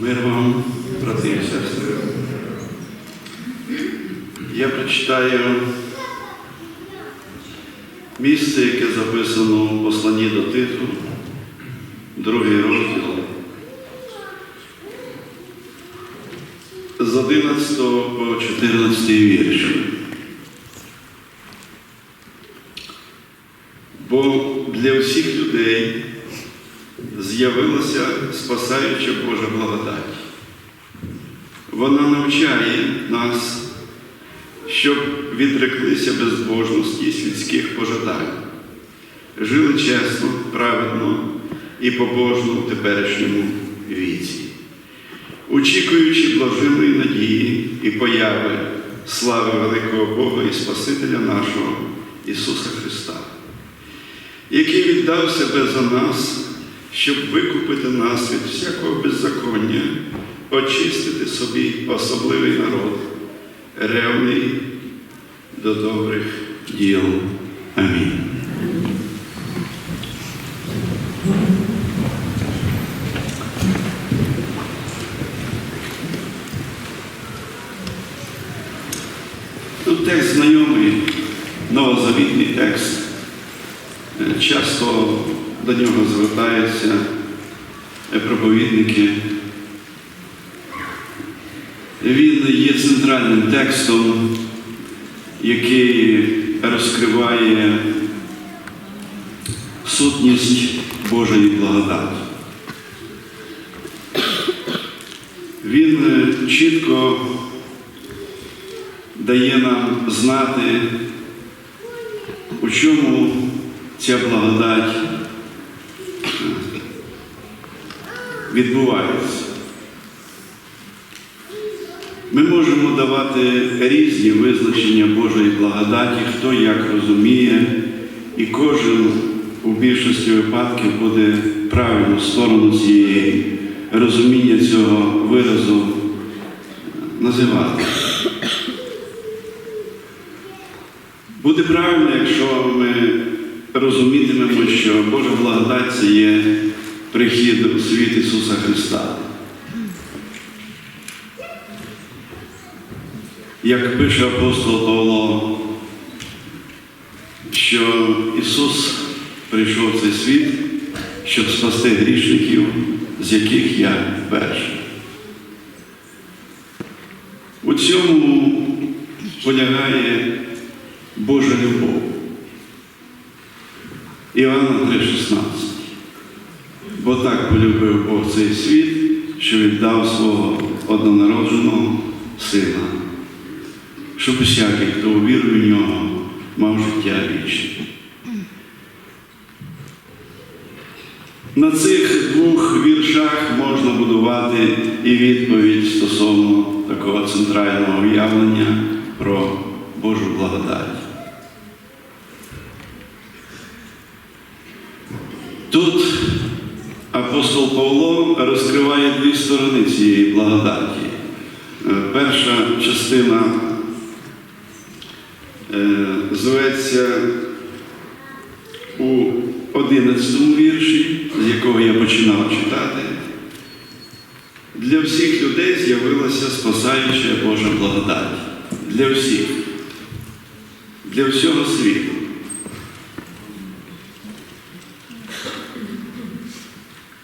Мир вам, брати і сестри. Я прочитаю місце, яке записано в посланні до Титу, другий розділ. З 11 по 14 вірш. Бо для всіх людей з'явилася спасаюча Божа благодать. Вона навчає нас, щоб відреклися безбожності світських пожадань, жили чесно, праведно і побожно в теперішньому віці, очікуючи блаженої надії і появи слави великого Бога і Спасителя нашого Ісуса Христа, який віддав себе за нас щоб викупити нас від всякого беззаконня, очистити собі особливий народ, ревний до добрих діл. Амінь. Тут текст знайомий, новозавітний текст. Е, Часто до нього звертаються проповідники. Він є центральним текстом, який розкриває сутність Божої благодаті. Він е, чітко дає нам знати, у чому ця благодать відбувається. Ми можемо давати різні визначення Божої благодаті, хто як розуміє, і кожен у більшості випадків буде правильну сторону цієї розуміння цього виразу називати. Буде правильно, якщо ми розумітимемо, що Божа благодать це є прихід у світ Ісуса Христа. Як пише апостол Павло, що Ісус прийшов в цей світ, щоб спасти грішників, з яких я перший. У цьому полягає Божа любов. Івана 3,16. Бо так полюбив Бог цей світ, що віддав свого однонародженого сина, щоб усякий, хто увірує в нього, мав життя вічне. На цих двох віршах можна будувати і відповідь стосовно такого центрального уявлення про Божу благодать. Тут апостол Павло розкриває дві сторони цієї благодаті. Е, Перша частина зветься у 11 вірші, з якого я починав читати. Для всіх людей з'явилася спасаюча Божа благодать. Для всіх, для всього світу.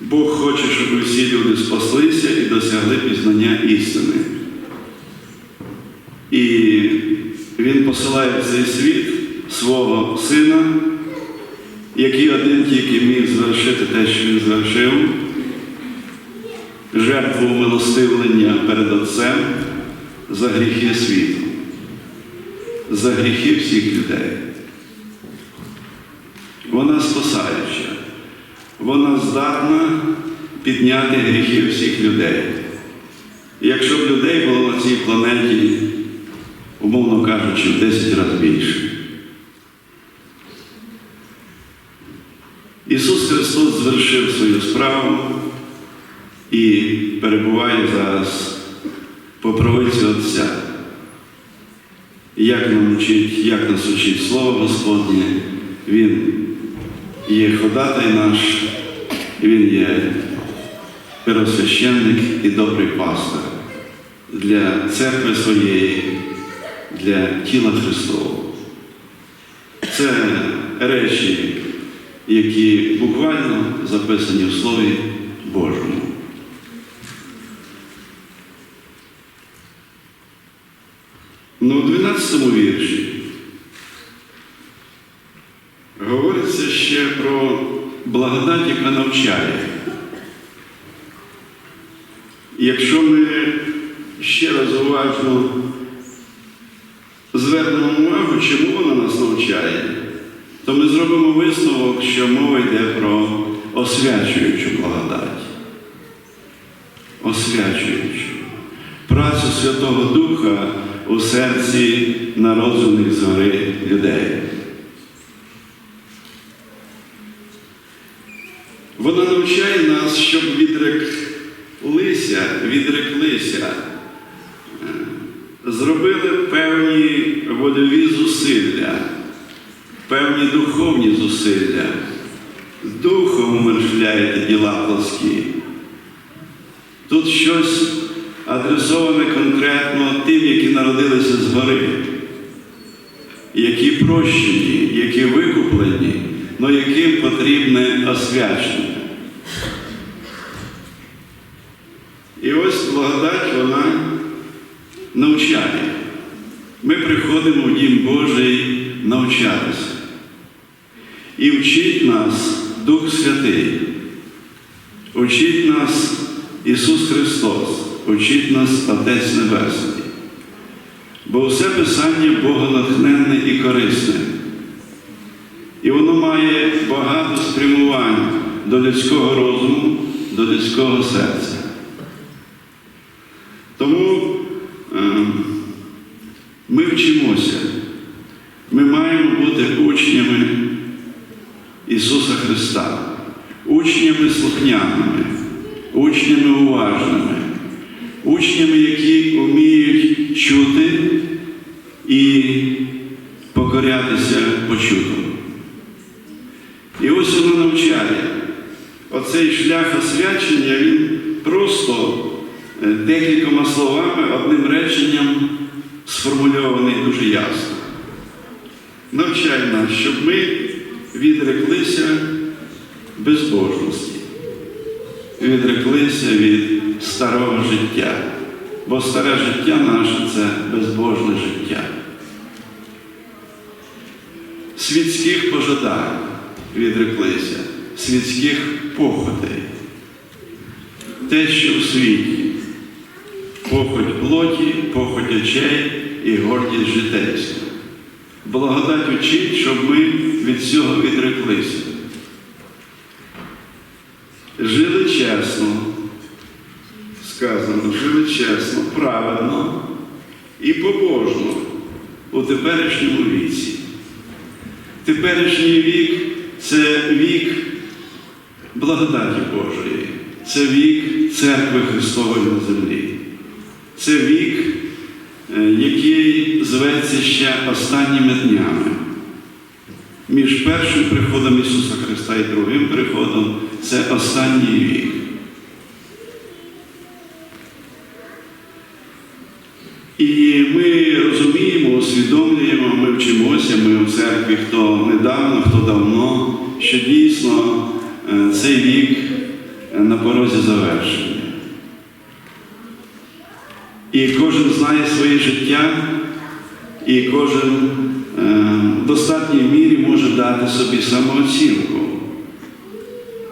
Бог хоче, щоб всі люди спаслися і досягли пізнання істини. І Він посилає в цей світ свого сина, який один тільки міг звершити те, що він звершив, жертву милостивлення перед Отцем за гріхи світу, за гріхи всіх людей. Вона спасаюча вона здатна підняти гріхи всіх людей. І якщо б людей було на цій планеті, умовно кажучи, в 10 разів більше. Ісус Христос звершив свою справу і перебуває зараз по правиці Отця. Як нам учить, як нас учить Слово Господнє, Він є ходатай наш, Він є первосвященник і добрий пастор для церкви своєї, для тіла Христового. Це речі, які буквально записані в Слові Божому. Ну, у 12 вірші говориться ще про благодать, яка навчає. Якщо ми ще раз уважно звернемо увагу, чому вона нас навчає, то ми зробимо висновок, що мова йде про освячуючу благодать. Освячуючу. Працю Святого Духа у серці народжених згори людей. Вона навчає нас, щоб відреклися, відреклися, е, зробили певні вольові зусилля, певні духовні зусилля. Духом умершляєте діла плоскі. Тут щось адресоване конкретно тим, які народилися згори, які прощені, які викуплені, але яким потрібне освячення. І ось благодать вона навчає. Ми приходимо в Дім Божий навчатися. І вчить нас Дух Святий, учить нас Ісус Христос, учить нас Отець Небесний. Бо все Писання богонатхненне і корисне. І воно має багато спрямувань до людського розуму, до людського серця. Тому е, ми вчимося. Ми маємо бути учнями Ісуса Христа, учнями слухняними, учнями уважними, учнями, які вміють чути і покорятися почутому. І ось воно навчає. Оцей шлях освячення, він просто е, декількома словами, одним реченням сформульований дуже ясно. Навчає нас, щоб ми відреклися безбожності, відреклися від старого життя. Бо старе життя наше це безбожне життя. Світських пожадань відреклися, світських похотей. Те, що в світі, похоть плоті, похоть очей і гордість житейська. Благодать учить, щоб ми від цього відреклися. Жили чесно, сказано, жили чесно, правильно і побожно у теперішньому віці. Теперішній вік це вік благодаті Божої, це вік церкви Христової на землі. Це вік, е, який зветься ще останніми днями. Між першим приходом Ісуса Христа і другим приходом це останній вік. І ми розуміємо, усвідомлюємо, ми вчимося, ми в церкві, хто недавно, хто давно, що дійсно е, цей вік е, на порозі завершення. І кожен знає своє життя, і кожен в достатній мірі може дати собі самооцінку.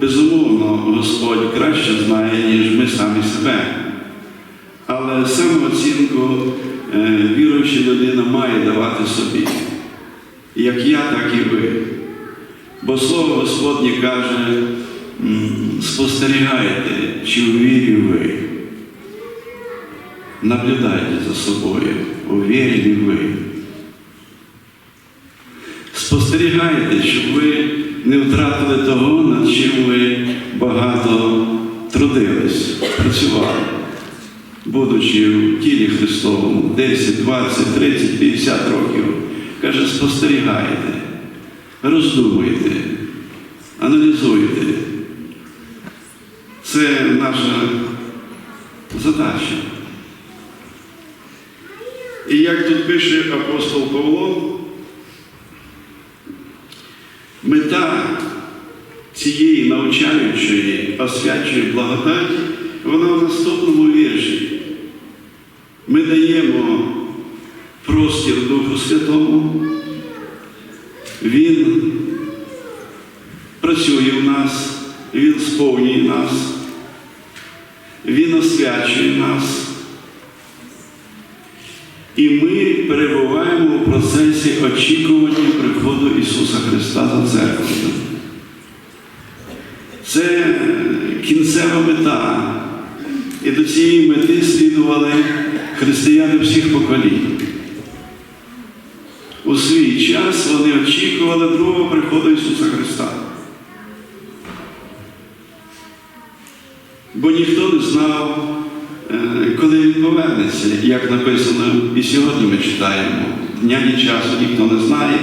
Безумовно, Господь краще знає, ніж ми самі себе. Але самооцінку е, віруюча людина має давати собі. Як я, так і ви. Бо Слово Господнє каже, спостерігайте, чи у вірі ви. Наблюдайте за собою, у вірі ви. Спостерігайте, щоб ви не втратили того, над чим ви багато трудились, працювали, будучи в тілі Христовому 10, 20, 30, 50 років. Каже, спостерігайте, роздумуйте, аналізуйте. Це наша задача. І як тут пише апостол Павло, мета цієї навчаючої, освячої благодаті, вона в наступному вірші. Ми даємо простір Духу Святому, Він працює в нас, Він сповнює нас, Він освячує нас. І ми перебуваємо у процесі очікування приходу Ісуса Христа за церквою. Це кінцева мета. І до цієї мети слідували християни всіх поколінь. У свій час вони очікували другого приходу Ісуса Христа. Бо ніхто не знав, коли він повернеться, як написано, і сьогодні ми читаємо. Дня ні часу ніхто не знає,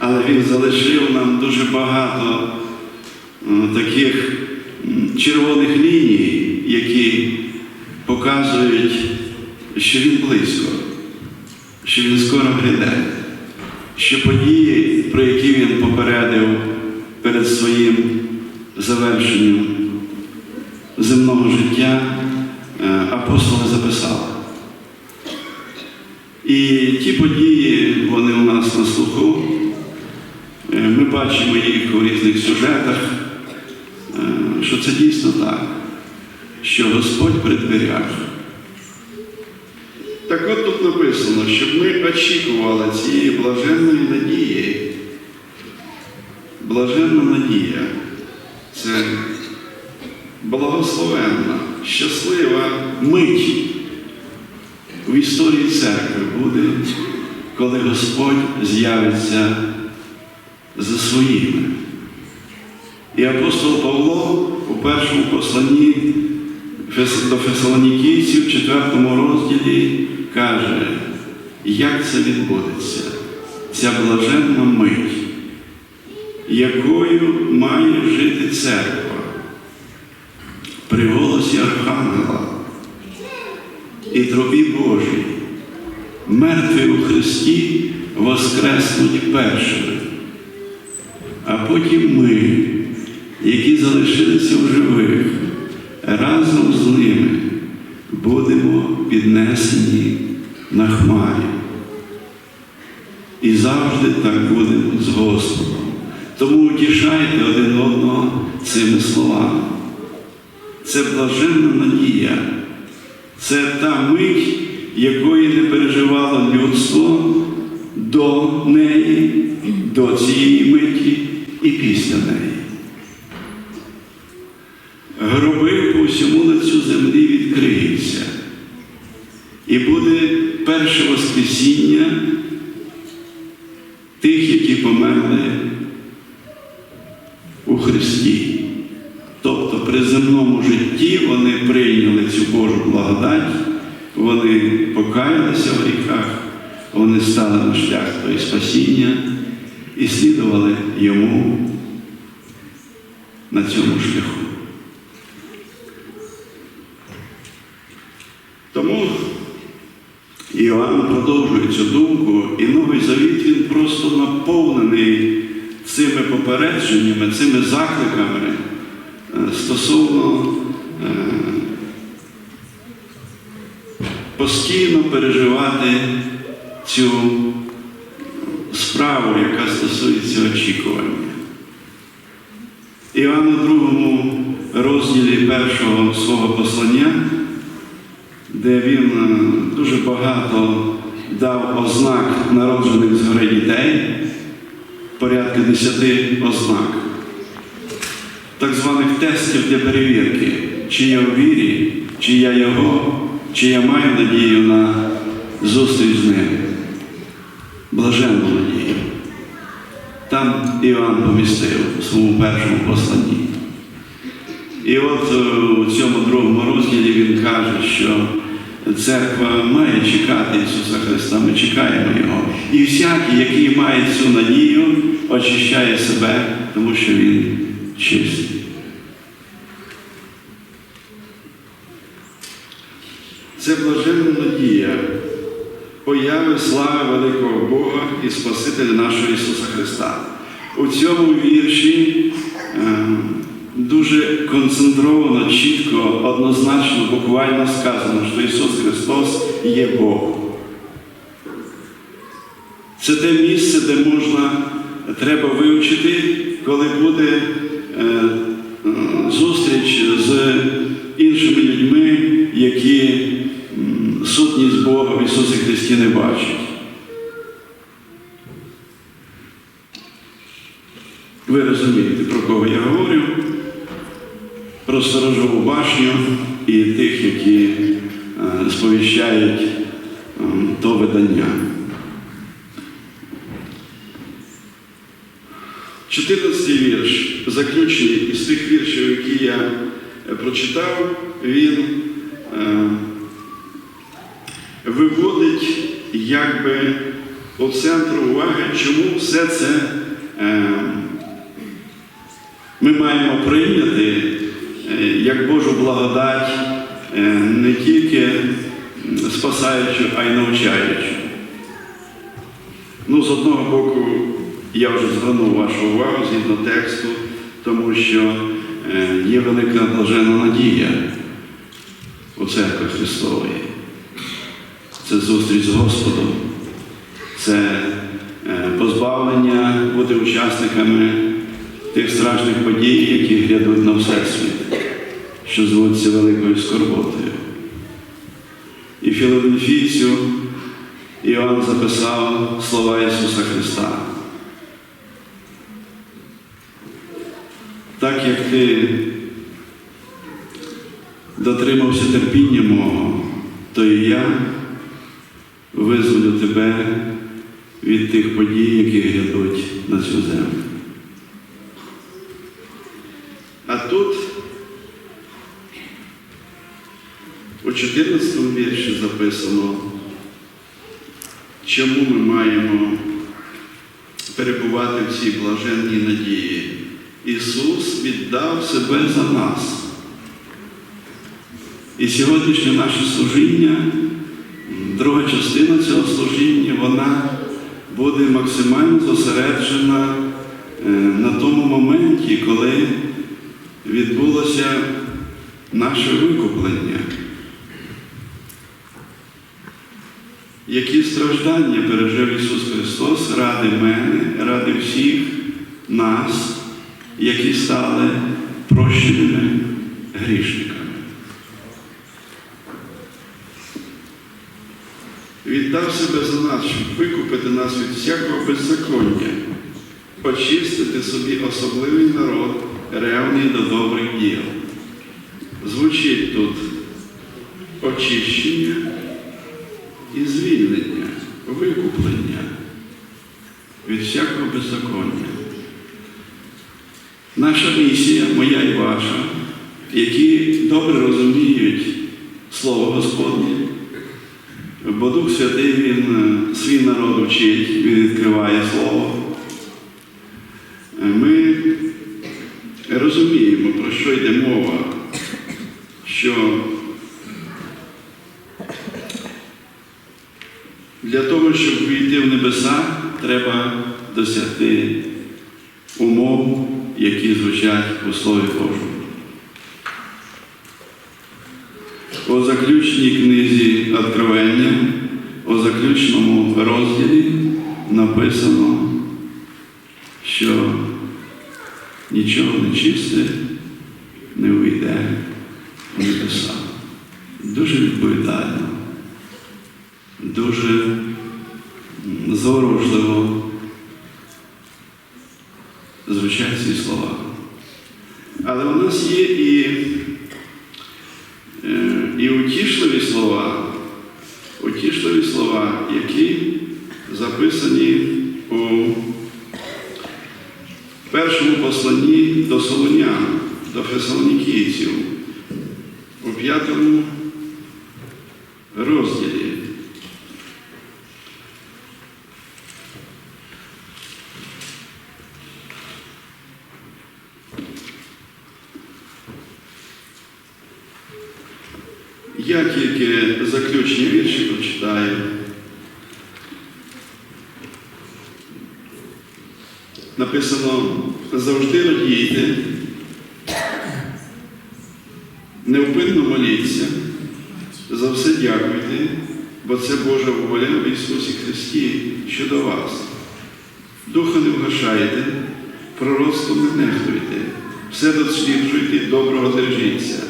але він залишив нам дуже багато е, таких червоних ліній, які показують, що він близько, що він скоро гряде, що події, про які він попередив перед своїм завершенням земного життя, е, апостоли записали. І ті події, вони у нас на слуху. Е, Ми бачимо їх у різних сюжетах, е, що це дійсно так, що Господь при дверях. Так от тут написано, щоб ми очікували цієї блаженної надії. Блаженна надія це благословенна, щаслива мить в історії церкви буде, коли Господь з'явиться за своїми. І апостол Павло у першому посланні до Фесалонікійців, в четвертому розділі, каже, як це відбудеться, ця блаженна мить, якою має жити церква при Архангела і трубі Божій, мертві у Христі воскреснуть першими, а потім ми, які залишилися в живих, разом з ними будемо піднесені на хмарі. І завжди так будемо з Господом. Тому утішайте один одного цими словами. Це блаженна надія. Це та мить, якої не переживало людство до неї, до цієї миті і після неї. Гроби по всьому лицю землі відкриються. І буде перше Воскресіння тих, які померли вони стали на шлях до спасіння і слідували йому на цьому шляху. Тому Іоанн продовжує цю думку, і Новий Завіт він просто наповнений цими попередженнями, цими закликами е, стосовно е, постійно переживати цю справу, яка стосується очікування. Іоанн у другому розділі першого свого послання, де він е, дуже багато дав ознак народжених згори дітей, порядка десяти ознак, так званих тестів для перевірки, чи я в вірі, чи я його, чи я маю надію на зустріч з ним блаженно надії. Там Іван помістив у своєму першому посланні. І от е, у цьому другому розділі він каже, що церква має чекати Ісуса Христа, ми чекаємо Його. І всякий, який має цю надію, очищає себе, тому що Він чистий. Це блаженна надія появи слави великого Бога і Спасителя нашого Ісуса Христа. У цьому вірші е, дуже концентровано, чітко, однозначно, буквально сказано, що Ісус Христос є Бог. Це те місце, де можна, треба вивчити, коли буде е, зустріч з іншими людьми, які м, сутність Бога в Ісусі Христі не бачать. Ви розумієте, про кого я говорю? Про сторожову башню і тих, які е, сповіщають е, то видання. 14 вірш, заключний із тих віршів, які я е, прочитав, він виводить якби у центр уваги, чому все це е, ми маємо прийняти е, як Божу благодать, е, не тільки спасаючу, а й навчаючу. Ну, з одного боку, я вже звернув вашу увагу згідно тексту, тому що е, є велика блаженна надія у церкві Христової. Це зустріч з Господом, це е, позбавлення бути учасниками тих страшних подій, які глядуть на Всесвіт, що звуться великою скорботою. І Філадельфійцю Іоанн записав слова Ісуса Христа. Так як ти дотримався терпіння мого, то і я визволю тебе від тих подій, які глядуть на цю землю. А тут у 14 вірші записано, чому ми маємо перебувати в цій блаженній надії. Ісус віддав себе за нас. І сьогоднішнє наше служіння, друга частина цього служіння, вона буде максимально зосереджена е, на тому моменті, коли відбулося наше викуплення. Які страждання пережив Ісус Христос ради мене, ради всіх нас, які стали прощеними грішниками. Віддав себе за нас, щоб викупити нас від всякого беззаконня, очистити собі особливий народ, ревний до добрих діл. Звучить тут очищення і звільнення, викуплення від всякого беззаконня. Наша місія, моя і ваша, які добре розуміють Слово Господнє, бо Дух Святий Він е, свій народ вчить, Він відкриває Слово. Е, Ми розуміємо, про що йде мова, що для того, щоб війти в небеса, треба досягти умов, які звучать у Слові Божому. У заключній книзі Откровення, у заключному розділі написано, що нічого нечисте не вийде в небеса. Дуже відповідально, дуже м, звучать ці слова. Але у нас є і, слова, утішливі слова, які записані у першому посланні до Солонян, до Фесалонікійців, у п'ятому розділі. Як і тільки заключні вірші прочитаю. Написано завжди радійте, невпинно моліться, за все дякуйте, бо це Божа воля в Ісусі Христі щодо вас. Духа не вгашайте, пророцтвом не нехтуйте, все досліджуйте, доброго держіться,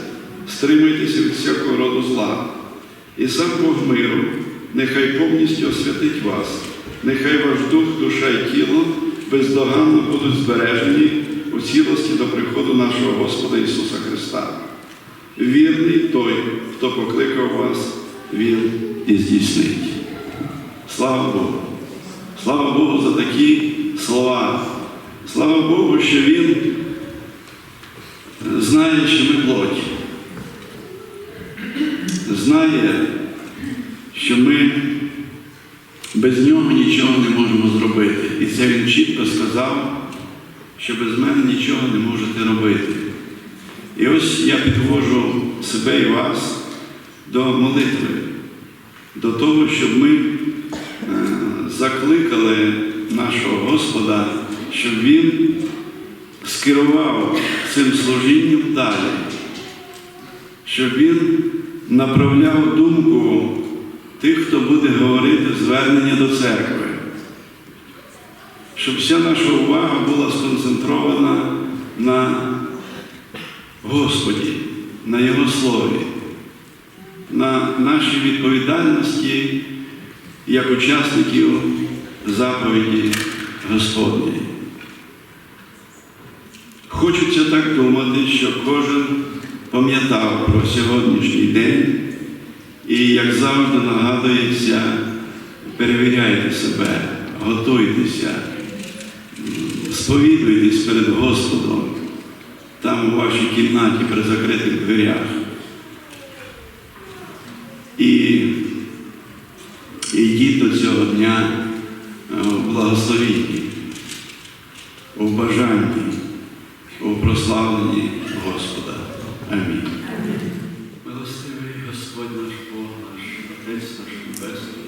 стримуйтеся від всякого роду зла. І сам Бог миру, нехай повністю освятить вас, нехай ваш дух, душа і тіло бездоганно будуть збережені у цілості до приходу нашого Господа Ісуса Христа. Вірний той, хто покликав вас, Він і здійснить. Слава Богу! Слава Богу за такі слова. Слава Богу, що Він знає, що ми плоть. Знає, що ми без нього нічого не можемо зробити. І це він чітко сказав, що без мене нічого не можете робити. І ось я підвожу себе і вас до молитви, до того, щоб ми е, закликали нашого Господа, щоб Він скерував цим служінням далі, щоб Він направляв думку тих, хто буде говорити звернення до церкви, щоб вся наша увага була сконцентрована на Господі, на Його Слові, на нашій відповідальності як учасників заповіді Господньої. Хочеться так думати, що кожен пам'ятав про сьогоднішній день і, як завжди, нагадується, перевіряйте себе, готуйтеся, сповідуйтесь перед Господом там у вашій кімнаті при закритих дверях. І йдіть до цього дня е, в благословенні, у бажанні, у прославленні Господа. Амінь. Милостивий Господь наш Бог наш, Отець наш Небесний.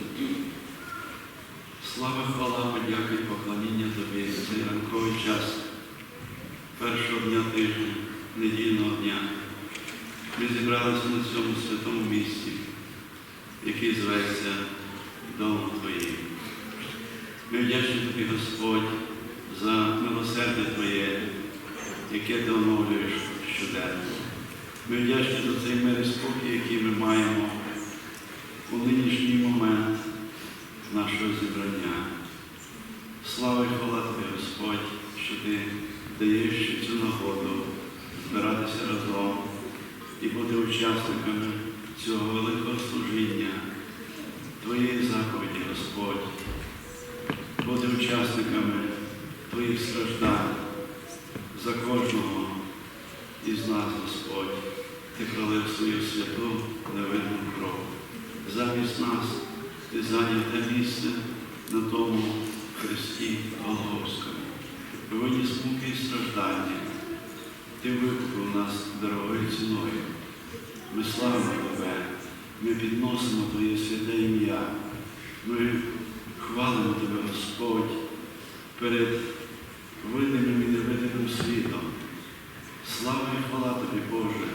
Слава, хвала, подяка і поклоніння Тобі за ранковий час першого дня тижня, недільного дня. Ми зібралися на цьому святому місці, який зветься Домом Твоїм. Ми вдячні Тобі, Господь, за милосердя Твоє, яке Ти оновлюєш щоденно. Ми вдячні за цей мир і спокій, який ми маємо у нинішній момент нашого зібрання. Слава і хвала Тобі, Господь, що Ти даєш цю нагоду збиратися разом і бути учасниками цього великого служіння, Твоєї заповіді, Господь, бути учасниками Твоїх страждань за кожного із нас, Господь, Ти пролив свою святу невинну кров. Замість нас Ти зайняв те місце на тому Христі Голгофському. Виніс муки і страждання. Ти викупив нас дорогою ціною. Ми славимо Тебе, ми підносимо Твоє святе ім'я. Ми хвалимо Тебе, Господь, перед видимим і невидимим світом. Слава і хвала Тобі, Боже.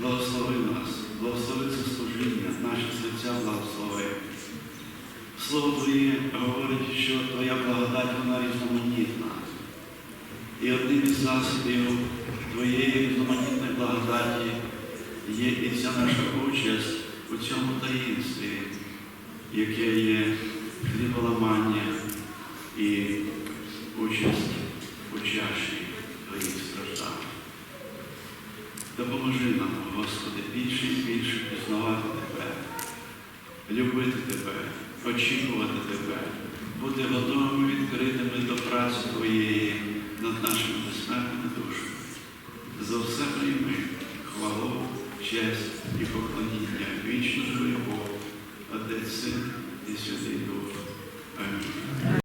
Благослови нас, благослови це служіння, наші серця благослови. Слово Твоє говорить, що Твоя благодать вона різноманітна. І одним із засобів Твоєї різноманітної благодаті є і ця наша участь у цьому таїнстві, яке є хліболамання і участь у чаші Твоїх страждань. Допоможи нам, Господи, більше і більше пізнавати Тебе, любити Тебе, очікувати Тебе, бути готовими відкритими до праці Твоєї над нашими безсмертними душу. За все прийми хвалу, честь і поклоніння вічно живий Бог, Отець Син і Святий Дух. Амінь.